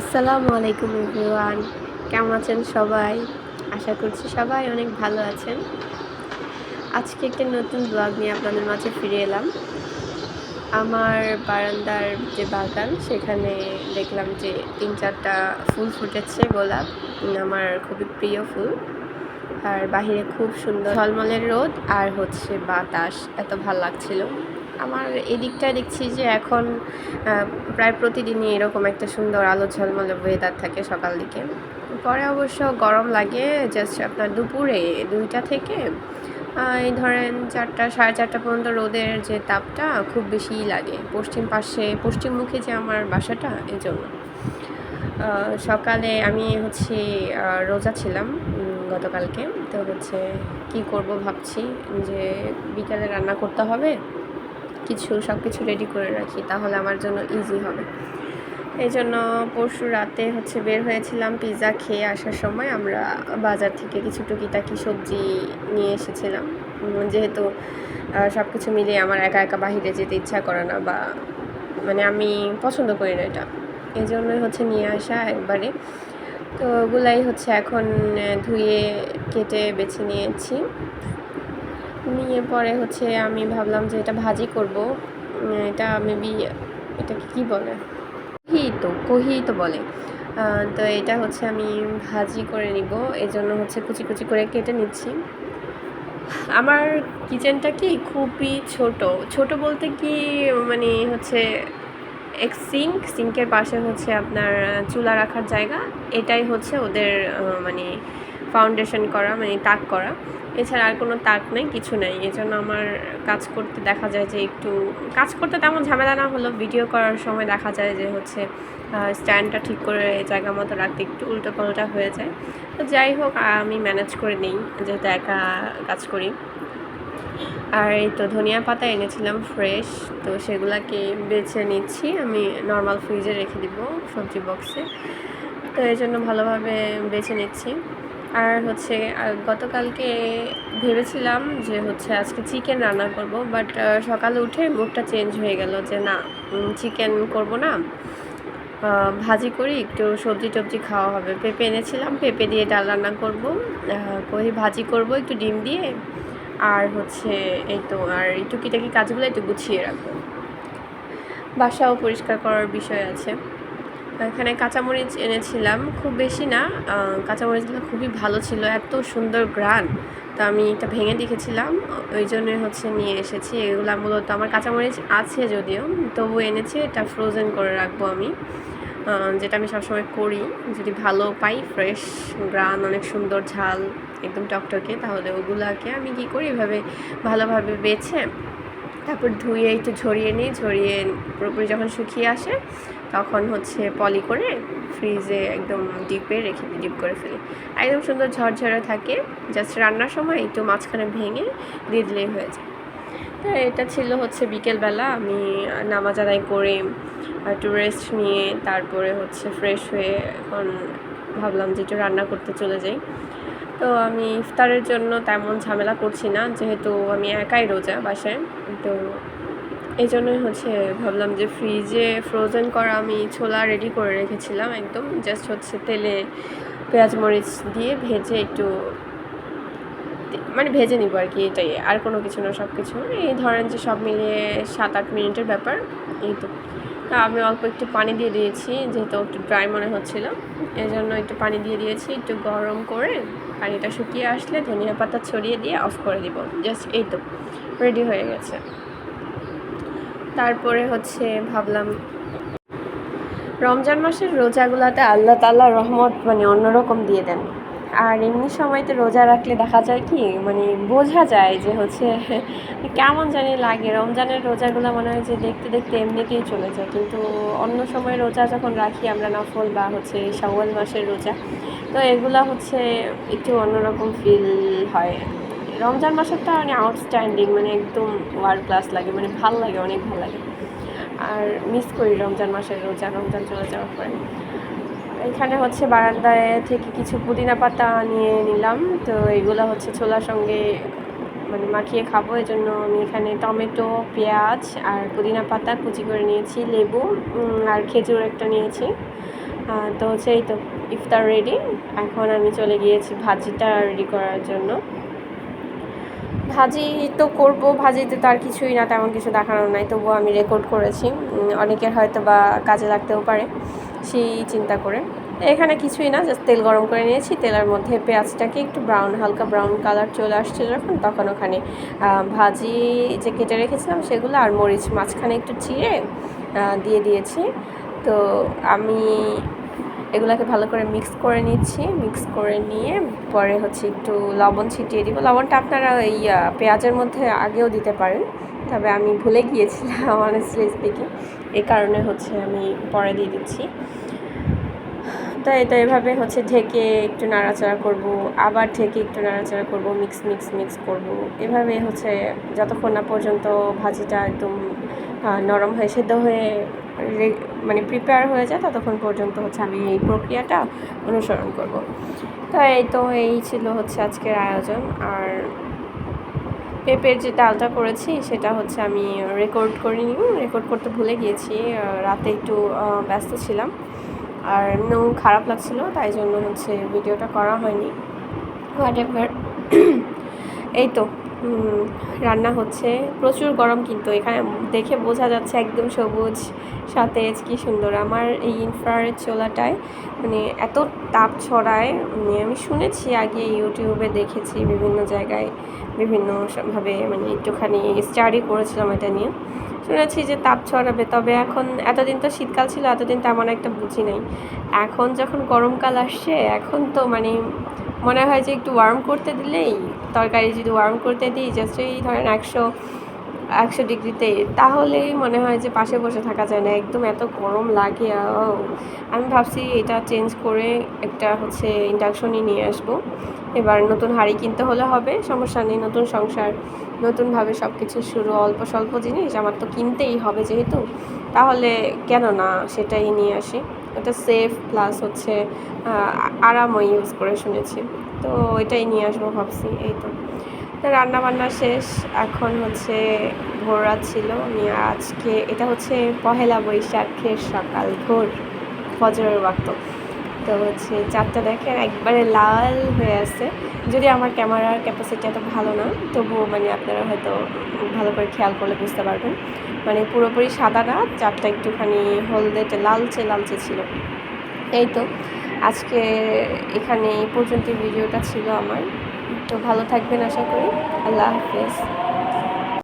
আসসালামু আলাইকুম এভরিওয়ান। কেমন আছেন সবাই? আশা করছি সবাই অনেক ভালো আছেন। আজকে একটা নতুন ব্লগ নিয়ে আপনাদের মাঝে ফিরে এলাম। আমার বারান্দার যে বাগান, সেখানে দেখলাম যে তিন চারটা ফুল ফুটেছে গোলাপ, আমার খুবই প্রিয় ফুল। আর বাহিরে খুব সুন্দর ঝলমলের রোদ আর হচ্ছে বাতাস, এত ভালো লাগছিল। আমার এদিকটায় দেখছি যে এখন প্রায় প্রতিদিনই এরকম একটা সুন্দর আলো ঝলমলে ওয়েদার থাকে সকাল দিকে। পরে অবশ্য গরম লাগে জাস্ট আপনার দুপুরে দুইটা থেকে এই ধরেন চারটা, সাড়ে চারটা পর্যন্ত রোদের যে তাপটা খুব বেশিই লাগে। পশ্চিম পাশে, পশ্চিমমুখী যে আমার বাসাটা, এই জন্য। সকালে আমি হচ্ছে রোজা ছিলাম গতকালকে। তো হচ্ছে কি করব ভাবছি যে বিকালে রান্না করতে হবে। কিছু সব কিছু রেডি করে রাখি, তাহলে আমার জন্য ইজি হবে। এই জন্য পরশু রাতে হচ্ছে বের হয়েছিলাম পিৎজা খেয়ে আসার সময় আমরা বাজার থেকে কিছু টুকিটাকি সবজি নিয়ে এসেছিলাম। যেহেতু সব কিছু মিলিয়ে আমার একা একা বাহিরে যেতে ইচ্ছা করে না বা মানে আমি পছন্দ করি না এটা। এই জন্যই হচ্ছে নিয়ে আসা একবারে। তো ওগুলাই হচ্ছে এখন ধুয়ে, কেটে, বেছে নিয়েছি। নিয়ে পরে হচ্ছে আমি ভাবলাম যে এটা ভাজি করব। এটা মেবি এটাকে কি বলে? কহি তো কহি তো বলে তো এটা হচ্ছে আমি ভাজি করে নিব। জন্য হচ্ছে কুচি কুচি করে কেটে নিচ্ছি। আমার কিচেনটা কি খুবই ছোট। ছোট বলতে কি মানে হচ্ছে এক সিঙ্ক। সিঙ্কের পাশে হচ্ছে আপনার চুলা রাখার জায়গা। এটাই হচ্ছে ওদের মানে ফাউন্ডেশন করা মানে তাক করা। এছাড়া আর কোনো তাক নেই, কিছু নেই। এই জন্য আমার কাজ করতে দেখা যায় যে একটু, কাজ করতে তেমন ঝামেলা না হলেও ভিডিও করার সময় দেখা যায় যে হচ্ছে স্ট্যান্ডটা ঠিক করে জায়গা মতো রাখতে একটু উল্টো পাল্টা হয়ে যায়। তো যাই হোক, আমি ম্যানেজ করে নিই, যেহেতু একা কাজ করি। আর এই তো ধনিয়া পাতা এনেছিলাম ফ্রেশ তো সেগুলাকে বেছে নিচ্ছি। আমি নর্মাল ফ্রিজে রেখে দিব সবজি বক্সে তো এই জন্য ভালোভাবে বেছে নিচ্ছি। আর হচ্ছে গতকালকে ভেবেছিলাম যে হচ্ছে আজকে চিকেন রান্না করব বাট সকালে উঠে মুডটা চেঞ্জ হয়ে গেল যে না চিকেন করব না। ভাজি করি, একটু সবজি টবজি খাওয়া হবে। পেঁপে এনেছিলাম, পেঁপে দিয়ে ডাল রান্না করব। কহি ভাজি করব, একটু ডিম দিয়ে। আর হচ্ছে, এই তো, আর এই টুকিটাকি কাজগুলো একটু গুছিয়ে রাখব। বাসাও পরিষ্কার করার বিষয় আছে। এখানে কাঁচামরিচ এনেছিলাম। খুব বেশি না কাঁচামরিচগুলো খুবই ভালো ছিল, এত সুন্দর গ্রান। তো আমি এটা ভেঙে দেখেছিলাম, ওই জন্যই হচ্ছে নিয়ে এসেছি। এগুলো মূলত আমার কাঁচামরিচ আছে যদিও, তবু এনেছি, এটা ফ্রোজেন করে রাখব আমি। যেটা আমি সবসময় করি। যদি ভালো পাই ফ্রেশ গ্রান, অনেক সুন্দর ঝাল, একদম টকটকে, তাহলে ওগুলাকে আমি কী করি? এভাবে ভালোভাবে বেছে তারপর ধুয়ে একটু ঝরিয়ে নিই, ঝরিয়ে পুরোপুরি যখন শুকিয়ে আসে, তখন হচ্ছে পলি করে ফ্রিজে একদম ডিপে রেখে দিই ডিপ করে ফেলি। একদম সুন্দর ঝরঝরে থাকে জাস্ট রান্নার সময় একটু মাঝখানে ভেঙে দিয়ে দিলেই হয়ে যায়। তো এটা ছিল হচ্ছে বিকেলবেলা, আমি নামাজ আদায় করে একটু রেস্ট নিয়ে তারপরে হচ্ছে ফ্রেশ হয়ে এখন ভাবলাম যে একটু রান্না করতে চলে যাই। তো আমি ইফতারের জন্য তেমন ঝামেলা করছি না, যেহেতু আমি একাই রোজা বাসায়। তো এই জন্যই হচ্ছে ভাবলাম যে ফ্রিজে ফ্রোজেন করা আমি ছোলা রেডি করে রেখেছিলাম একদম জাস্ট হচ্ছে তেলে পেঁয়াজ মরিচ দিয়ে ভেজে একটু মানে ভেজে নিব আর কি এটাই, আর কোনো কিছু না সব কিছু এই ধরেন যে সব মিলিয়ে সাত আট মিনিটের ব্যাপার, এই তো। আমি অল্প একটু পানি দিয়ে দিয়েছি, যেহেতু একটু ড্রাই মনে হচ্ছিল এই জন্য একটু পানি দিয়ে দিয়েছি, একটু গরম করে পানিটা শুকিয়ে আসলে ধনিয়া পাতা ছড়িয়ে দিয়ে অফ করে দিব। জাস্ট এই তো রেডি হয়ে গেছে। তারপরে হচ্ছে ভাবলাম, রমজান মাসের রোজাগুলাতে আল্লাহ তাল্লাহ রহমত মানে অন্যরকম দিয়ে দেন। আর এমনি সময়তে রোজা রাখলে দেখা যায় কি মানে বোঝা যায় যে হচ্ছে কেমন জানি লাগে। রমজানের রোজাগুলো মনে হয় যে দেখতে দেখতে এমনিতেই চলে যায়। কিন্তু অন্য সময় রোজা যখন রাখি আমরা নফল বা হচ্ছে শাওয়াল মাসের রোজা, তো এগুলা হচ্ছে একটু অন্যরকম ফিল হয়। রমজান মাসেরটা মানে আউটস্ট্যান্ডিং মানে একদম ওয়ার্ল্ড ক্লাস লাগে মানে ভালো লাগে, অনেক ভালো লাগে। আর মিস করি রমজান মাসের রোজা, রমজান চলে যাওয়ার পরে। এখানে হচ্ছে বারান্দায় থেকে কিছু পুদিনা পাতা নিয়ে নিলাম। তো এগুলো হচ্ছে ছোলার সঙ্গে মানে মাখিয়ে খাব। এই জন্য আমি এখানে টমেটো, পেঁয়াজ আর পুদিনা পাতা কুচি করে নিয়েছি, লেবু আর খেজুর একটা নিয়েছি। তো হচ্ছে এই তো, ইফতার রেডি এখন আমি চলে গিয়েছি ভাজিটা রেডি করার জন্য। ভাজি তো করব, ভাজিতে তো আর কিছুই না, তেমন কিছু দেখানোর নাই, তবুও আমি রেকর্ড করেছি। অনেকের হয়তো বা কাজে লাগতেও পারে, সেই চিন্তা করে। এখানে কিছুই না জাস্ট তেল গরম করে নিয়েছি, তেলের মধ্যে পেঁয়াজটাকে একটু ব্রাউন হালকা ব্রাউন কালার চলে আসছে যখন, তখন ওখানে ভাজি যে কেটে রেখেছিলাম সেগুলো আর মরিচ মাঝখানে একটু চিড়ে দিয়ে দিয়েছি। তো আমি এগুলাকে ভালো করে মিক্স করে নিচ্ছি। মিক্স করে নিয়ে পরে হচ্ছে একটু লবণ ছিটিয়ে দিব। লবণটা আপনারা এই পেঁয়াজের মধ্যে আগেও দিতে পারেন। তবে আমি ভুলে গিয়েছিলাম অনেস্টলি স্পিকিং এই কারণে হচ্ছে আমি পরে দিয়ে দিচ্ছি। তো এটা এভাবে হচ্ছে ঢেকে একটু নাড়াচাড়া করব, আবার ঢেকে একটু নাড়াচাড়া করব মিক্স মিক্স মিক্স করব। এভাবে হচ্ছে যতক্ষণ না পর্যন্ত ভাজিটা একদম নরম হয়ে, সেদ্ধ হয়ে মানে প্রিপেয়ার হয়ে যায় ততক্ষণ পর্যন্ত হচ্ছে আমি এই প্রক্রিয়াটা অনুসরণ করব। তো এই তো এই ছিল হচ্ছে আজকের আয়োজন। আর পেঁপের যে ডালটা করেছি সেটা হচ্ছে আমি রেকর্ড করিনি রেকর্ড করতে ভুলে গিয়েছি রাতে একটু ব্যস্ত ছিলাম। আর এমনিও খারাপ লাগছিল, তাই জন্য হচ্ছে ভিডিওটা করা হয়নি। হোয়াট এভার এই তো রান্না হচ্ছে। প্রচুর গরম কিন্তু এখানে দেখে বোঝা যাচ্ছে একদম সবুজ, সতেজ, কি সুন্দর। আমার এই ইনফ্রারেড চোলাটায় মানে এত তাপ ছড়ায় মানে আমি শুনেছি আগে ইউটিউবে দেখেছি বিভিন্ন জায়গায় বিভিন্ন ভাবে মানে একটুখানি স্টাডি করেছিলাম এটা নিয়ে। শুনেছি যে তাপ ছড়াবে, তবে এখন এতদিন তো শীতকাল ছিল, এতদিন তেমন একটা বুঝি নাই। এখন যখন গরমকাল আসছে, এখন তো মানে মনে হয় যে একটু ওয়ার্ম করতে দিলেই তরকারি যদি ওয়ার্ম করতে দিই জাস্ট এই ধরেন একশো একশো ডিগ্রিতে, তাহলেই মনে হয় যে পাশে বসে থাকা যায় না। একদম এত গরম লাগে! আমি ভাবছি এটা চেঞ্জ করে একটা হচ্ছে ইন্ডাকশনই নিয়ে আসব। এবার নতুন হাঁড়ি কিনতে হলে হবে, সমস্যা নেই, নতুন সংসার, নতুনভাবে সব কিছু শুরু, অল্প স্বল্প জিনিস, আমার তো কিনতেই হবে যেহেতু। তাহলে কেন না সেটাই নিয়ে আসি। এটা সেফ প্লাস হচ্ছে আরাম আরামও ইউজ করে শুনেছি। তো এটাই নিয়ে আসব ভাবছি, এই তো। রান্না বান্না শেষ, এখন হচ্ছে ভোর রাত ছিল নিয়ে আজকে, এটা হচ্ছে পহেলা বৈশাখের সকাল, ভোর, ফজরের ওয়াক্ত। তো হচ্ছে চারটা দেখেন, একবারে লাল হয়ে আছে। যদি আমার ক্যামেরার ক্যাপাসিটি এত ভালো না, তবুও মানে আপনারা হয়তো ভালো করে খেয়াল করলে বুঝতে পারবেন। মানে পুরোপুরি সাদা না চারটা একটুখানি হলদেটে লালচে লালচে ছিল। এই তো, আজকে এখানে এই পর্যন্ত ভিডিওটা ছিল আমার। তো ভালো থাকবেন আশা করি। আল্লাহ হাফেজ।